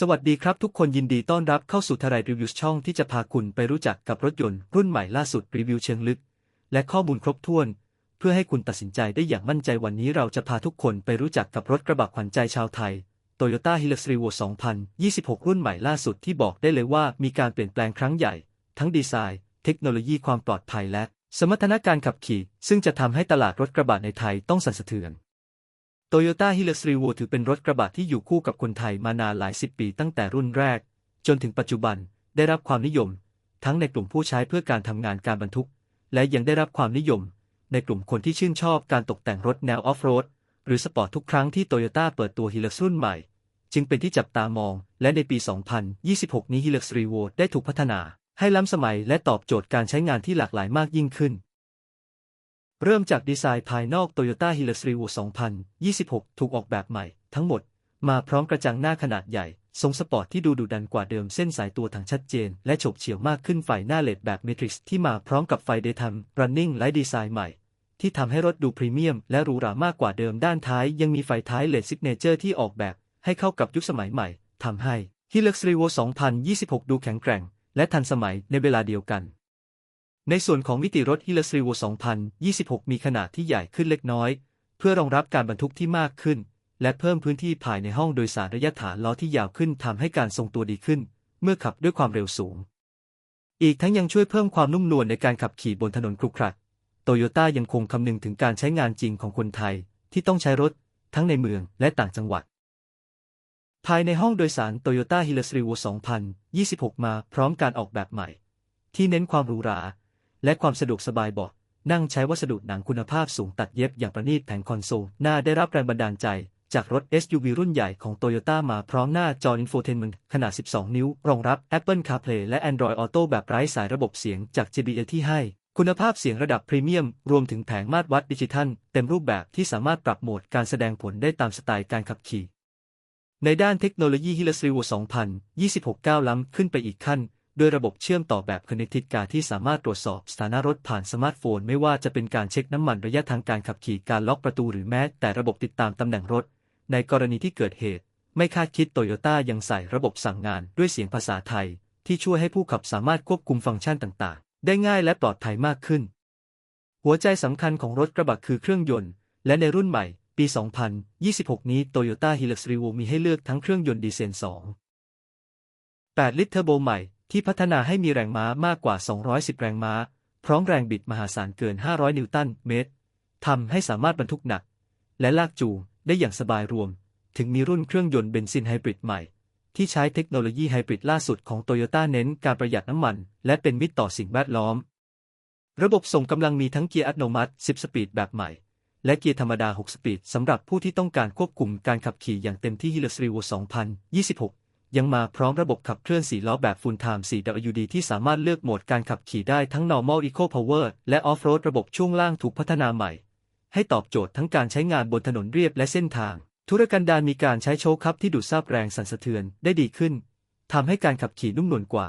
สวัสดีครับทุกคนยินดีต้อนรับเข้าสู่ทรายรีวิวช่องที่จะพาคุณไปรู้จักกับรถยนต์รุ่นใหม่ล่าสุดรีวิวเชิงลึก และข้อมูลครบถ้วน เพื่อให้คุณตัดสินใจได้อย่างมั่นใจวันนี้เราจะพาทุกคนไปรู้จักกับรถกระบะขวัญใจชาวไทย Toyota Hilux Revo 2026 รุ่นใหม่ล่าสุดที่บอกได้เลยว่ามีการเปลี่ยนแปลงครั้งใหญ่ ทั้งดีไซน์ เทคโนโลยีความปลอดภัยและ สมรรถนะการขับขี่ ซึ่งจะทำให้ตลาดรถกระบะในไทยต้องสั่นสะเทือน Toyota Hilux Revo ถือเป็นรถกระบะที่อยู่คู่กับคนไทยมานานหลายสิบปีตั้งแต่รุ่นแรก จนถึงปัจจุบันได้รับความนิยม ทั้งในกลุ่มผู้ใช้เพื่อการทำงานการบรรทุก และยังได้รับความนิยม ในกลุ่มคนที่ชื่นชอบการตกแต่งรถแนวออฟโรดหรือสปอร์ตทุกครั้งที่ Toyota เปิดตัว Hilux รุ่นใหม่ จึงเป็นที่จับตามอง และในปี 2026 นี้ Hilux Revo ได้ถูกพัฒนา ให้ล้ำสมัยและตอบโจทย์การใช้งานที่หลากหลายมากยิ่งขึ้น เริ่มจากดีไซน์ภายนอก Toyota Hilux Revo 2026 ถูกออกแบบใหม่ ทั้งหมด มาพร้อมกระจังหน้าขนาดใหญ่ ทรงสปอร์ตที่ดูดุดันกว่าเดิมเส้นสายตัวถังชัดเจน และฉบเฉี่ยวมากขึ้นไฟหน้าเลดแบบ Matrix ที่มาพร้อมกับไฟ Daytime Running และดีไซน์ใหม่ ที่ทำให้รถดูพรีเมียม และหรูหรามากกว่าเดิมด้านท้าย ยังมีไฟท้ายเลดซิกเนเจอร์ที่ออกแบบ ให้เข้ากับยุคสมัยใหม่ทำให้ Hilux Revo 2026 ดูแข็งแกร่ง และทันสมัยในเวลาเดียวกัน ในส่วนของมิติรถ Hilux Revo 2026 มีขนาดที่ใหญ่ขึ้นเล็กน้อย เพื่อรองรับการบรรทุกที่มากขึ้น และเพิ่มพื้นที่ภายในห้องโดยสารระยะฐานล้อที่ยาวขึ้นทำให้การทรงตัวดีขึ้น เมื่อขับด้วยความเร็วสูง อีกทั้งยังช่วยเพิ่มความนุ่มนวลในการขับขี่บนถนนครุขระโตโยต้ายังคงคำนึงถึงการใช้งานจริงของคนไทย ที่ต้องใช้รถ ทั้งในเมืองและต่างจังหวัด ภายในห้องโดยสาร Toyota Hilux Revo 2026 มาพร้อมการออกแบบใหม่ ที่เน้นความหรูหรา และความสะดวกสบายเบาะนั่งใช้วัสดุหนังคุณภาพสูงตัดเย็บอย่างประณีตแผงคอนโซลหน้าได้รับแรงบันดาลใจ จากรถ SUV รุ่นใหญ่ของ Toyota มาพร้อมหน้าจอ Infotainment ขนาด 12 นิ้ว รองรับ Apple CarPlay และ Android Auto แบบไร้สายระบบเสียงจาก JBL ที่ให้ คุณภาพเสียงระดับพรีเมียม รวมถึงแผงมาตรวัดดิจิทัล เต็มรูปแบบที่สามารถปรับโหมดการแสดงผลได้ตามสไตล์การขับขี่ในด้านเทคโนโลยี Hilux Revo 2026 ก้าวล้ำขึ้นไปอีกขั้น ด้วยระบบเชื่อมต่อแบบ Connected Car ที่สามารถตรวจสอบสถานะรถผ่านสมาร์ทโฟน ไม่ว่าจะเป็นการเช็คน้ำมันระยะทางการขับขี่การล็อกประตูหรือแม้แต่ระบบติดตามตำแหน่งรถ ในกรณีที่เกิดเหตุ ไม่คาดคิดโตโยต้ายังใส่ระบบสั่งงานด้วยเสียงภาษาไทย ที่ช่วยให้ผู้ขับสามารถควบคุมฟังก์ชันต่างๆ ได้ง่ายและปลอดภัยมากขึ้น หัวใจสำคัญของรถกระบะคือเครื่องยนต์ และในรุ่นใหม่ ปี 2026 นี้ Toyota Hilux Revo มีให้เลือกทั้งเครื่องยนต์ดีเซล2 8 ลิตรเทอร์โบใหม่ ที่พัฒนาให้มีแรงม้ามากกว่า 210 แรงม้า พร้อมแรงบิดมหาศาลเกิน 500 นิวตันเมตร ทำให้สามารถบรรทุกหนัก และลากจูงได้อย่างสบายรวม ถึงมีรุ่นเครื่องยนต์เบนซินไฮบริดใหม่ ที่ใช้เทคโนโลยีไฮบริดล่าสุดของโตโยต้าเน้นการประหยัดน้ำมัน และเป็นมิตรต่อสิ่งแวดล้อม ระบบส่งกำลังมีทั้งเกียร์อัตโนมัติ 10 สปีดแบบใหม่ และเกียร์ธรรมดา 6 สปีดสำหรับผู้ที่ต้องการควบคุมการขับขี่อย่างเต็มที่ Hilux Revo 2026 ยังมาพร้อมระบบขับเคลื่อน4ล้อแบบ Full Time 4WD ที่สามารถเลือกโหมดการขับขี่ได้ทั้ง Normal Eco Power และ Off-road ระบบช่วงล่างถูกพัฒนาใหม่ ให้ตอบโจทย์ทั้งการใช้งานบนถนนเรียบและเส้นทาง ธุรกันดารมีการใช้โชคคับที่ดูดซาบแรงสั่นสะเทือนได้ดีขึ้นทำให้การขับขี่นุ่มนวลกว่า